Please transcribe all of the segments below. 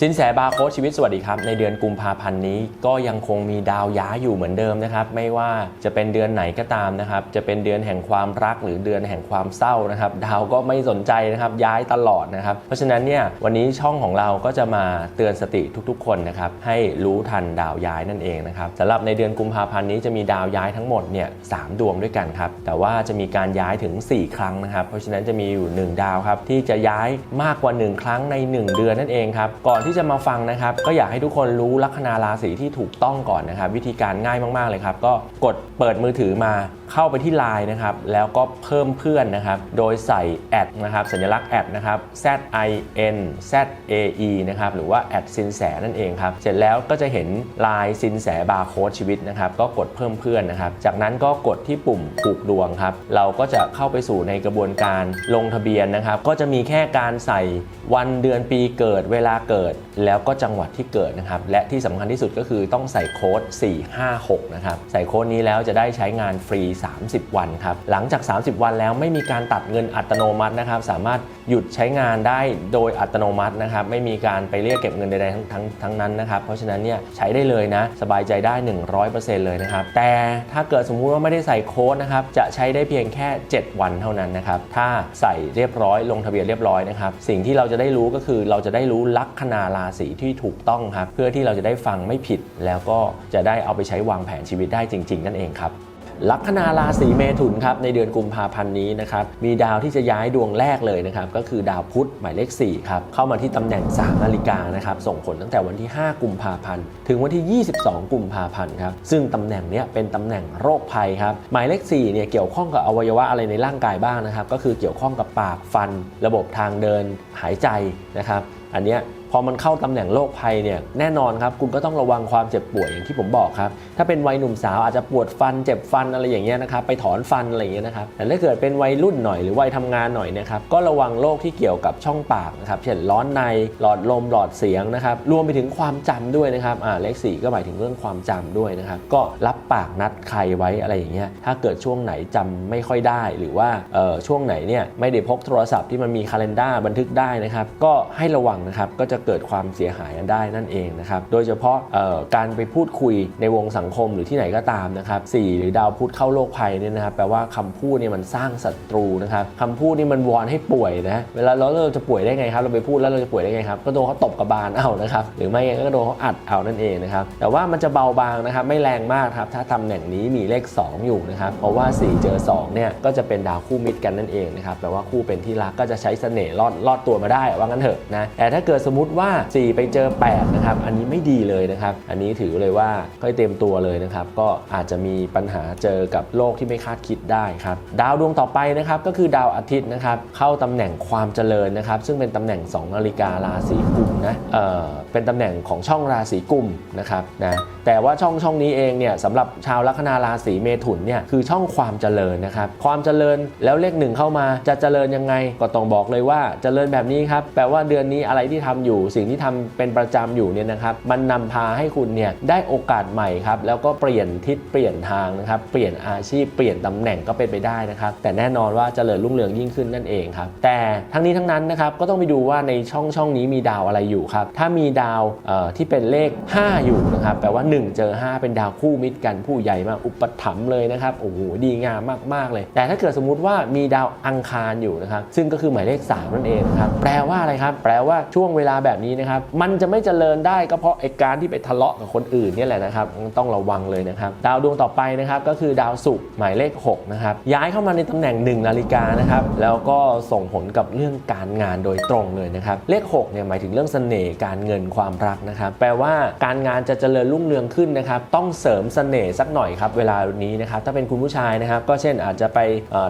สินแสบาโค้ดชีวิตสวัสดีครับ ในเดือนกุมภาพันธ์นี้ก็ยังคงมีดาวย้ายอยู่เหมือนเดิมนะครับ ไม่ว่าจะเป็นเดือนไหนก็ตามนะครับ จะเป็นเดือนแห่งความรักหรือเดือนแห่งความเศร้านะครับ ดาวก็ไม่สนใจนะครับย้ายตลอดนะครับ เพราะฉะนั้นเนี่ยวันนี้ช่องของเราก็จะมาเตือนสติทุกๆ คนนะครับให้รู้ทันดาวย้ายนั่นเองนะครับสำหรับในเดือนกุมภาพันธ์นี้จะมีดาวย้ายทั้งหมดเนี่ยสามดวงด้วยกันครับแต่ว่าจะมีการย้ายถึง 4 ครั้งนะครับ เพราะฉะนั้นจะมีอยู่ 1 ดาวครับที่จะย้ายมากกว่า 1 ครั้งใน 1 เดือนนั่นเองครับก่อนที่จะมาฟังนะครับ ก็อยากให้ทุกคนรู้ลัคนาราศีที่ถูกต้องก่อนนะครับ วิธีการง่ายมากๆเลยครับ ก็กดเปิดมือถือมาเข้าไปที่ Line นะครับ แล้วก็เพิ่มเพื่อนนะครับ โดยใส่แอดนะครับสัญลักษณ์แอดนะครับ Z I N Z A E นะครับ หรือว่าแอดสินแสนั่นเองครับ เสร็จแล้วก็จะเห็นลายสินแสบาร์โค้ดชีวิตนะครับ ก็กดเพิ่มเพื่อนนะครับ จากนั้นก็กดที่ปุ่มผูกดวงครับ เราก็จะเข้าไปสู่ในกระบวนการลงทะเบียนนะครับ ก็จะมีแค่การใส่วันเดือนปีเกิดเวลาเกิดแล้วก็จังหวัดที่เกิดนะครับ และที่สำคัญที่สุดก็คือต้องใส่โค้ด 456 นะครับ ใส่โค้ดนี้แล้วจะได้ใช้งานฟรี 30 วันครับ หลังจาก 30 วันแล้วไม่มีการตัดเงินอัตโนมัตินะครับ สามารถหยุดใช้งานได้โดยอัตโนมัตินะครับ ไม่มีการไปเรียกเก็บเงินใดๆทั้งทั้งทั้งนั้นนะครับ เพราะฉะนั้นเนี่ยใช้ได้เลยนะ สบายใจได้ 100%เลยนะครับ แต่ถ้าเกิดสมมุติว่าไม่ได้ใส่โค้ดนะครับ จะใช้ได้เพียงแค่ 7 วันเท่านั้นนะครับ ถ้าใส่เรียบร้อยลงทะเบียนเรียบร้อยนะครับ สิ่งที่เราจะได้รู้ก็คือเราจะได้รู้ลัคนาราศีที่ถูกต้องครับ เพื่อที่เราจะได้ฟังไม่ผิด แล้วก็จะได้เอาไปใช้วางแผนชีวิตได้จริง ๆ นั่นเองครับลัคนาราศีเมถุนครับในเดือนกุมภาพันธ์นี้นะครับมีดาวที่จะย้ายดวงแรกเลยนะครับก็คือดาวพุธหมายเลข4ครับเข้ามาที่ตำแหน่ง3นาฬิกานะครับส่งผลตั้งแต่วันที่ 5 กุมภาพันธ์ถึงวันที่ 22 กุมภาพันธ์ครับซึ่งตำแหน่งเนี้ยเป็นตำแหน่งโรคภัยครับหมายเลข4เนี่ยเกี่ยวข้องกับอวัยวะอะไรในร่างกายบ้างนะครับก็คือเกี่ยวข้องกับปากฟัน ระบบทางเดินหายใจนะครับอันเนี้ย อมันเข้าตำแหน่งโรคภัยเนี่ยแน่นอนครับคุณก็ต้องระวังความเจ็บป่วยอย่างที่ผมบอกครับถ้าเป็นวัยหนุ่มสาวอาจจะปวดฟันเจ็บฟันอะไรอย่างเงี้ยนะครับไปถอนฟันอะไรอย่างเงี้ยนะครับแต่ถ้าเกิดเป็นวัยรุ่นหน่อยหรือวัยทำงานหน่อยนะครับก็ระวังโรคที่เกี่ยวกับช่องปากนะครับเช่นร้อนในหลอดลมหลอดเสียงนะครับรวมไปถึงความจำด้วยนะครับอ่าเลขสี่ก็หมายถึงเรื่องความจำด้วยนะครับก็รับปากนัดใครไว้อะไรอย่างเงี้ยถ้าเกิดช่วงไหนจำไม่ค่อยได้ หรือว่าเอ่อช่วงไหนเนี่ยไม่ได้พกโทรศัพท์ที่มันมีคาล endar บันทึกได้นะครับก็ให้ระวังนะครับก็จะเกิดความเสียหายกันได้นั่นเองนะครับ โดยเฉพาะการไปพูดคุยในวงสังคมหรือที่ไหนก็ตามนะครับสี่หรือดาวพุธเข้าโลกภัยเนี่ยนะครับแปลว่าคำพูดเนี่ยมันสร้างศัตรูนะครับคำพูดนี่มันวอนให้ป่วยนะเวลาเราเราจะป่วยได้ไงครับ เราไปพูดแล้วเราจะป่วยได้ไงครับ ก็โดนเขาตบกระบาลเอานะครับหรือไม่ก็โดนเขาอัดเอานั่นเองนะครับแต่ว่ามันจะเบาบางนะครับไม่แรงมากครับถ้าตำแหน่งนี้มีเลข 2 อยู่นะครับเพราะว่า 4 เจอ2เนี่ยก็จะเป็นดาวคู่มิตรกันนั่นเองนะครับแปลว่าคู่เป็นที่รักก็จะใช้เสน่ห์รอดรอดตัวมาได้ว่างั้นเถอะนะแต่ถ้าเกิดสมมติว่า 4 ไปเจอ 8 นะครับ อันนี้ไม่ดีเลยนะครับ อันนี้ถือเลยว่าค่อยเตรียมตัวเลยนะครับ ก็อาจจะมีปัญหาเจอกับโลกที่ไม่คาดคิดได้ครับ ดาวดวงต่อไปนะครับก็คือดาวอาทิตย์นะครับ เข้าตำแหน่งความเจริญนะครับ ซึ่งเป็นตำแหน่ง 2 นาฬิการาศีกุมนะเอ่อเป็นตำแหน่งของช่องราศีกุมนะครับนะแต่ว่าช่องช่องนี้เองเนี่ยสำหรับชาวลัคนาราศีเมถุนเนี่ยคือช่องความเจริญนะครับ ความเจริญแล้วเลขหนึ่งเข้ามาจะเจริญยังไง ก็ต้องบอกเลยว่าเจริญแบบนี้ครับแปลว่าเดือนนี้อะไรที่ทำอยู่สิ่งที่ทำเป็นประจำอยู่เนี่ยนะครับมันนำพาให้คุณเนี่ยได้โอกาสใหม่ครับแล้วก็เปลี่ยนทิศเปลี่ยนทางนะครับเปลี่ยนอาชีพเปลี่ยนตำแหน่งก็เป็นไปได้นะครับแต่แน่นอนว่าเจริญรุ่งเรืองยิ่งขึ้นนั่นเองครับแต่ทั้งนี้ทั้งนั้นนะครับก็ต้องไปดูว่าในช่องช่องนี้มีดาวอะไรอยู่ครับถ้ามีดาวเอ่อที่เป็นเลข 5 อยู่นะครับแปลว่า 1 เจอ 5 เป็นดาวคู่มิตรกันผู้ใหญ่มากอุปถัมภ์เลยนะครับโอ้โหดีงามมากๆเลย แต่ถ้าเกิดสมมุติว่ามีดาวอังคารอยู่นะครับซึ่งก็คือหมายเลข 3 นั่นเองครับแปลว่าอะไรครับ แปลว่าช่วงเวลาแบบนี้นะครับ มันจะไม่เจริญได้ก็เพราะไอการที่ไปทะเลาะกับคนอื่นนี่แหละนะครับ ต้องระวังเลยนะครับ ดาวดวงต่อไปนะครับก็คือดาวศุกร์หมายเลข6นะครับย้ายเข้ามาในตำแหน่ง1นาฬิกานะครับแล้วก็ส่งผลกับเรื่องการงานโดยตรงเลยนะครับเลข6เนี่ยหมายถึงเรื่องเสน่ห์การเงินความรักนะครับแปลว่าการงานจะเจริญรุ่งเรืองขึ้นนะครับต้องเสริมเสน่ห์สักหน่อยครับเวลานี้นะครับถ้าเป็นคุณผู้ชายนะครับก็เช่นอาจจะไป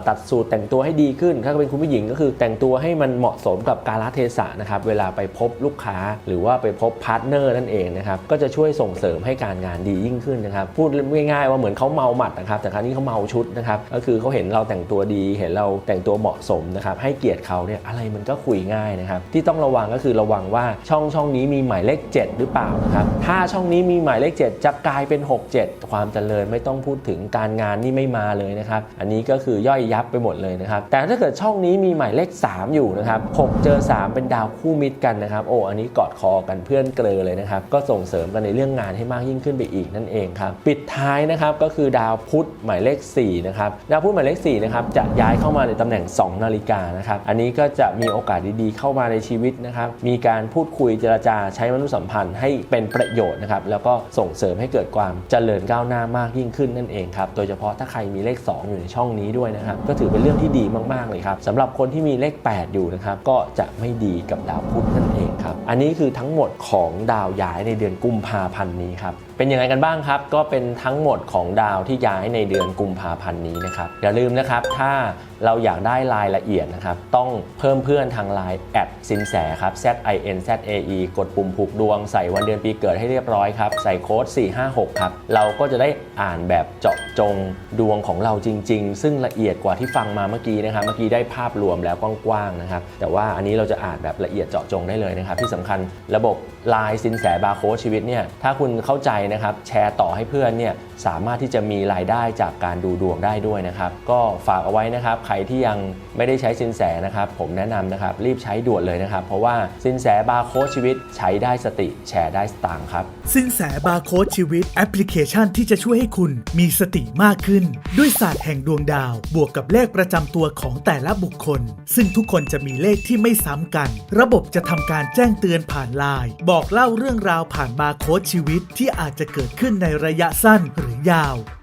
ตัดสูตรแต่งตัวให้ดีขึ้น ถ้าเป็นคุณผู้หญิงก็คือแต่งตัวให้มันเหมาะสมกับกาลเทศะนะครับเวลาไปพบลูกค้า หรือว่าไปพบพาร์ทเนอร์นั่นเองนะครับก็จะช่วยส่งเสริมให้การงานดียิ่งขึ้นนะครับพูดง่ายๆว่าเหมือนเขาเมาหมัดนะครับแต่ครั้นี้เขาเมาชุดนะครับก็คือเขาเห็นเราแต่งตัวดี เห็นเราแต่งตัวเหมาะสมนะครับให้เกียรติเขาเนี่ยอะไรมันก็คุยง่ายนะครับที่ต้องระวังก็คือระวังว่าช่องช่องนี้มีหมายเลข 7 หรือเปล่านะครับถ้าช่องนี้มีหมายเลข 7 จะกลายเป็น 6 7 ความเจริญไม่ต้องพูดถึงการงานนี่ไม่มาเลยนะครับอันนี้ก็คือย่อยยับไปหมดเลยนะครับแต่ถ้าเกิดช่องนี้มีหมายเลข 3 อยู่นะครับ6เจอ 3 เป็นดาวคู่มิตรกันนะครับโออ้อันนี้กอดคอกันเพื่อนเกลอเลยนะครับ ก็ส่งเสริมกันในเรื่องงานให้มากยิ่งขึ้นไปอีกนั่นเองครับ ปิดท้ายนะครับก็คือดาวพุธหมายเลข4นะครับดาวพุธหมายเลข4นะครับจะย้ายเข้ามาในตำแหน่ง 2 นาฬิกานะครับ อันนี้ก็จะมีโอกาสดีๆ เข้ามาในชีวิตนะครับ มีการพูดคุยเจรจาใช้มนุษยสัมพันธ์ให้เป็นประโยชน์นะครับ แล้วก็ส่งเสริมให้เกิดความเจริญก้าวหน้ามากยิ่งขึ้นนั่นเองครับ โดยเฉพาะถ้าใครมีเลข 2 อยู่ในช่องนี้ด้วยนะครับ ก็ถือเป็นเรื่องที่ดีมากๆเลยครับสำหรับคนที่มีเลข 8 อยู่นะครับ ก็จะไม่ดีกับดาวพุธนั่นเองครับ อันนี้คือทั้งหมดของดาวย้ายในเดือนกุมภาพันธ์นี้ครับเป็นยังไงกันบ้างครับ ก็เป็นทั้งหมดของดาวที่ย้ายในเดือนกุมภาพันธ์นี้นะครับ อย่าลืมนะครับ ถ้าเราอยากได้รายละเอียดนะครับ ต้องเพิ่มเพื่อนทางไลน์แอดสินแสครับ Z I N Z A E กดปุ่มผูกดวงใส่วันเดือนปีเกิดให้เรียบร้อยครับ ใส่โค้ด 456 ครับ เราก็จะได้อ่านแบบเจาะจงดวงของเราจริง ๆ ซึ่งละเอียดกว่าที่ฟังมาเมื่อกี้นะครับ เมื่อกี้ได้ภาพรวมแล้วกว้างๆนะครับ แต่ว่าอันนี้เราจะอ่านแบบละเอียดเจาะจงได้เลยนะครับ ที่สำคัญระบบไลน์สินแสบาร์โค้ดชีวิตเนี่ย ถ้าคุณเข้าใจนะครับแชร์ต่อให้เพื่อนเนี่ยสามารถที่จะมีรายได้จากการดูดวงได้ด้วยนะครับ ก็ฝากเอาไว้นะครับ ใครที่ยังไม่ได้ใช้สินแสนะครับ ผมแนะนำนะครับรีบใช้ด่วนเลยนะครับ เพราะว่าสินแสบาร์โค้ดชีวิตใช้ได้สติแชร์ได้สตางค์ครับ สินแสบาร์โค้ดชีวิตแอปพลิเคชันที่จะช่วยให้คุณมีสติมากขึ้น ด้วยศาสตร์แห่งดวงดาว บวกกับเลขประจำตัวของแต่ละบุคคล ซึ่งทุกคนจะมีเลขที่ไม่ซ้ำกัน ระบบจะทำการแจ้งเตือนผ่านไลน์บอกเล่าเรื่องราวผ่านบาร์โค้ดชีวิตที่อาจจะเกิดขึ้นในระยะสั้นหรือยาว